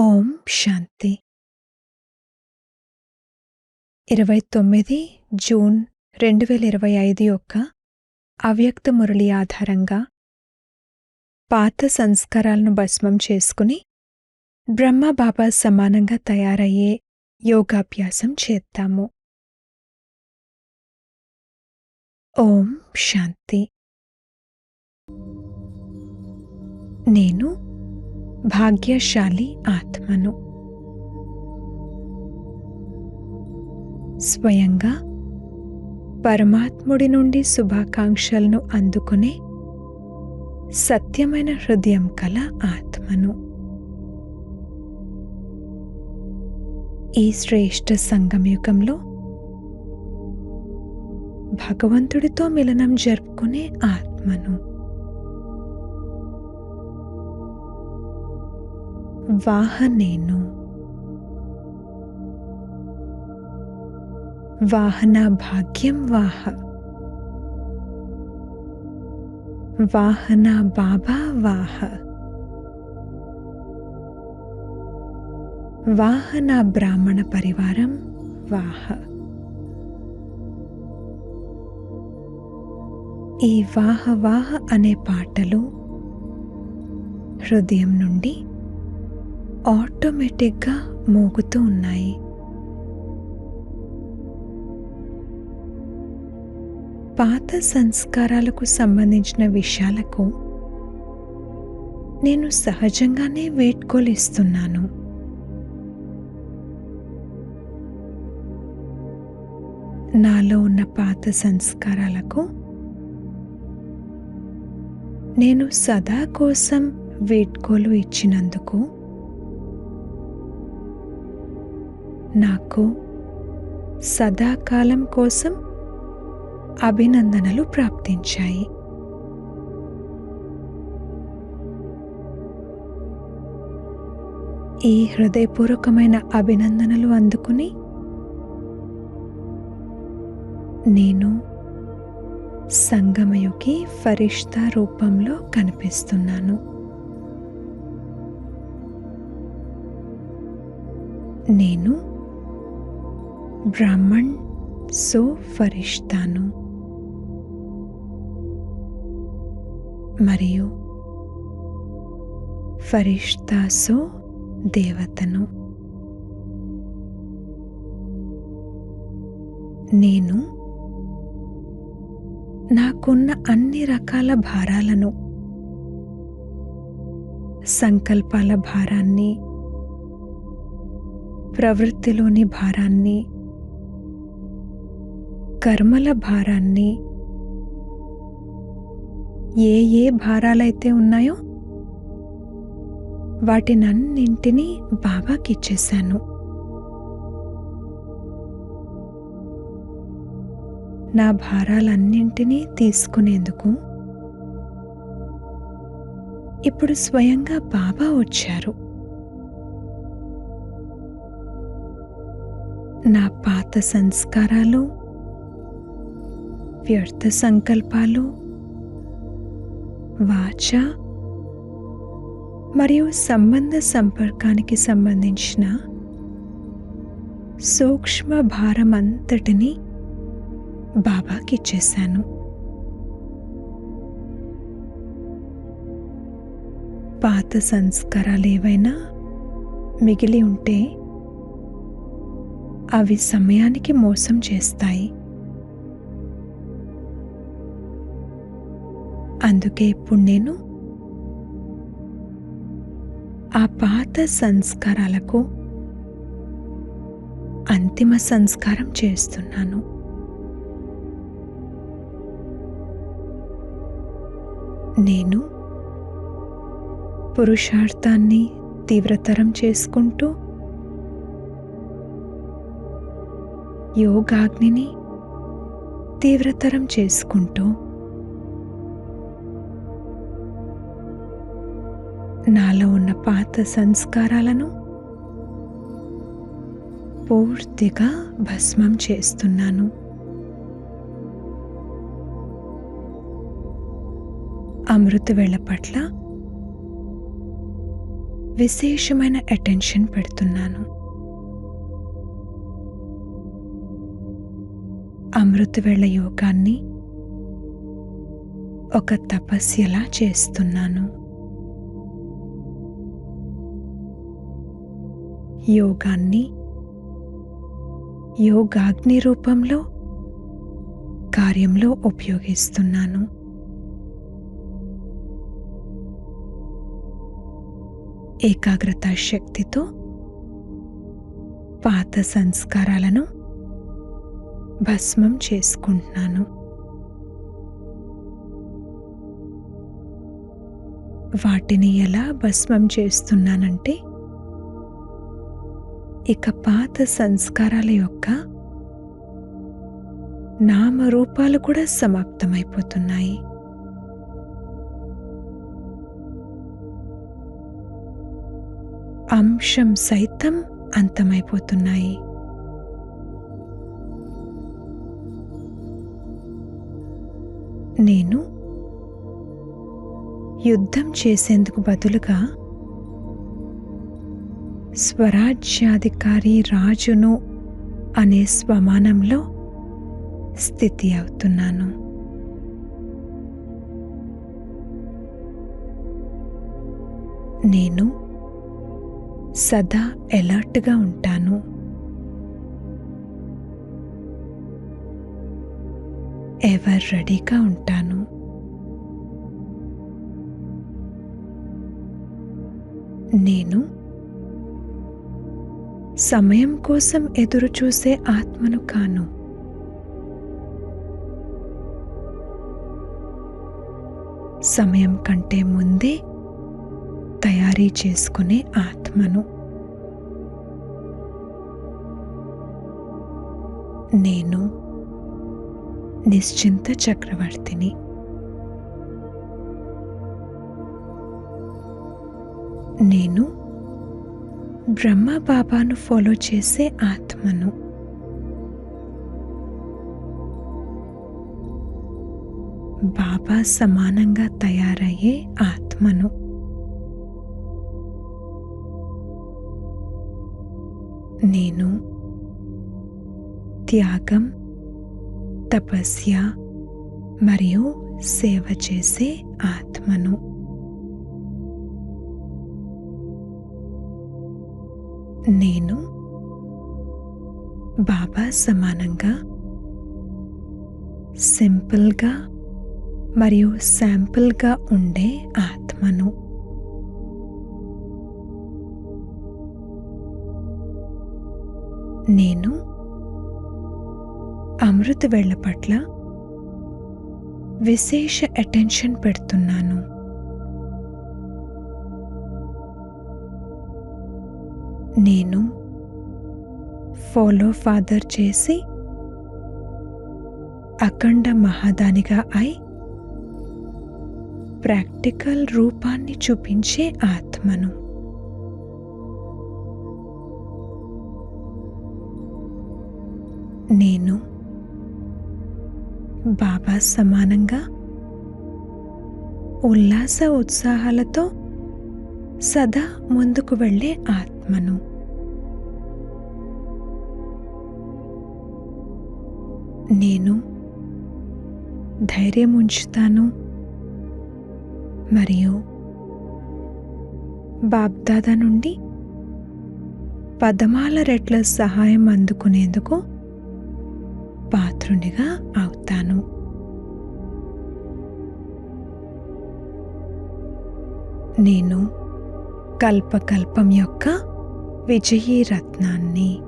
ఓం శాంతి. ఇరవై తొమ్మిది జూన్ రెండు వేల ఇరవై ఐదు యొక్క అవ్యక్త మురళి ఆధారంగా పాత సంస్కారాలను భస్మం చేసుకుని బ్రహ్మబాబా సమానంగా తయారయ్యే యోగాభ్యాసం చేద్దాము. ఓం శాంతి. నేను భాగ్యశాలి ఆత్మను. స్వయంగా పరమాత్ముడి నుండి శుభాకాంక్షలను అందుకునే సత్యమైన హృదయం కల ఆత్మను. ఈ శ్రేష్ఠ సంగమయుగంలో భగవంతుడితో మిలనం జరుపుకునే ఆత్మను. వాహనేను వాహన భాగ్యం వాహ. వాహన బాబా వాహ. వాహన బ్రాహ్మణ పరివారం వాహ. ఈ వాహ వాహ అనే పాటలు హృదయం నుండి ఆటోమేటిక్గా మోగుతూ ఉన్నాయి. పాత సంస్కారాలకు సంబంధించిన విషయాలకు నేను సహజంగానే వేడ్కోలిస్తున్నాను నాలో ఉన్న పాత సంస్కారాలకు నేను సదా కోసం వీడ్కోలు ఇచ్చినందుకు నాకు సదాకాలం కోసం అభినందనలు ప్రాప్తించాయి. ఈ హృదయపూర్వకమైన అభినందనలు అందుకుని నేను సంగమయుకి ఫరిష్తా రూపంలో కనిపిస్తున్నాను. నేను బ్రాహ్మణ్ సో ఫరిష్తాను. మరియు ఫరిష్తా సో దేవతను. నేను నాకున్న అన్ని రకాల భారాలను సంకల్పాల భారాన్ని ప్రవృత్తిలోని భారాన్ని కర్మల భారాన్ని ఏ ఏ భారాలైతే ఉన్నాయో వాటినన్నింటినీ బాబాకిచ్చేశాను. నా భారాలన్నింటినీ తీసుకునేందుకు ఇప్పుడు స్వయంగా బాబా వచ్చారు. నా పాత సంస్కారాలు వ్యర్థ సంకల్పాలు వాచ మరియు సంబంధ సంపర్కానికి సంబంధించిన సూక్ష్మ భారం అంతటిని బాబాకిచ్చేశాను పాత సంస్కారాలు ఏవైనా మిగిలి ఉంటే అవి సమయానికి మోసం చేస్తాయి. అందుకే ఇప్పుడు నేను ఆ పాత సంస్కారాలకు అంతిమ సంస్కారం చేస్తున్నాను. నేను పురుషార్థాన్ని తీవ్రతరం చేసుకుంటూ యోగాగ్నిని తీవ్రతరం చేసుకుంటూ నాలో ఉన్న పాత సంస్కారాలను పూర్తిగా భస్మం చేస్తున్నాను. అమృత వేళ పట్ల విశేషమైన అటెన్షన్ పెడుతున్నాను. అమృతవేళ యోగాన్ని ఒక తపస్యలా చేస్తున్నాను. యోగాన్ని యోగాగ్ని రూపంలో కార్యంలో ఉపయోగిస్తున్నాను. ఏకాగ్రత శక్తితో పాత సంస్కారాలను భస్మం చేసుకుంటున్నాను. వాటిని ఎలా భస్మం చేస్తున్నానంటే ఇక పాత సంస్కారాల యొక్క నామరూపాలు కూడా సమాప్తమైపోతున్నాయి. అంశం సైతం అంతమైపోతున్నాయి. నేను యుద్ధం చేసేందుకు బదులుగా స్వరాజ్యాధికారి రాజును అనే స్వమానంలో స్థితి అవుతున్నాను. నేను సదా ఎలర్ట్గా ఉంటాను. ఎవర్ రెడీగా ఉంటాను. నేను సమయం కోసం ఎదురుచూసే ఆత్మను కాను. సమయం కంటే ముందే తయారీ చేసుకునే ఆత్మను. నేను నిశ్చింత చక్రవర్తిని. నేను బ్రహ్మ బాబాను ఫాలో చేసే ఆత్మను. బాబా సమానంగా తయారయ్యే ఆత్మను. నేను త్యాగం తపస్య మరియు సేవ చేసే ఆత్మను. నేను బాబా సమానంగా సింపుల్గా మరియు శాంపుల్గా ఉండే ఆత్మను. నేను అమృత వేళ్ళ పట్ల విశేష అటెన్షన్ పెడుతున్నాను. నేను ఫాలో ఫాదర్ చేసి అఖండ మహాదానిగా అయి ప్రాక్టికల్ రూపాన్ని చూపించే ఆత్మను. నేను బాబా సమానంగా ఉల్లాస ఉత్సాహాలతో సదా ముందుకు వెళ్ళే ఆత్మ. ఆత్మను నేను ధైర్యం ఉంచుతాను మరియు బాబ్దాదా నుండి పదమాల రెట్ల సహాయం అందుకునేందుకు పాత్రునిగా అవుతాను. నేను కల్పకల్పం యొక్క විජයේ රත්නන්නේ.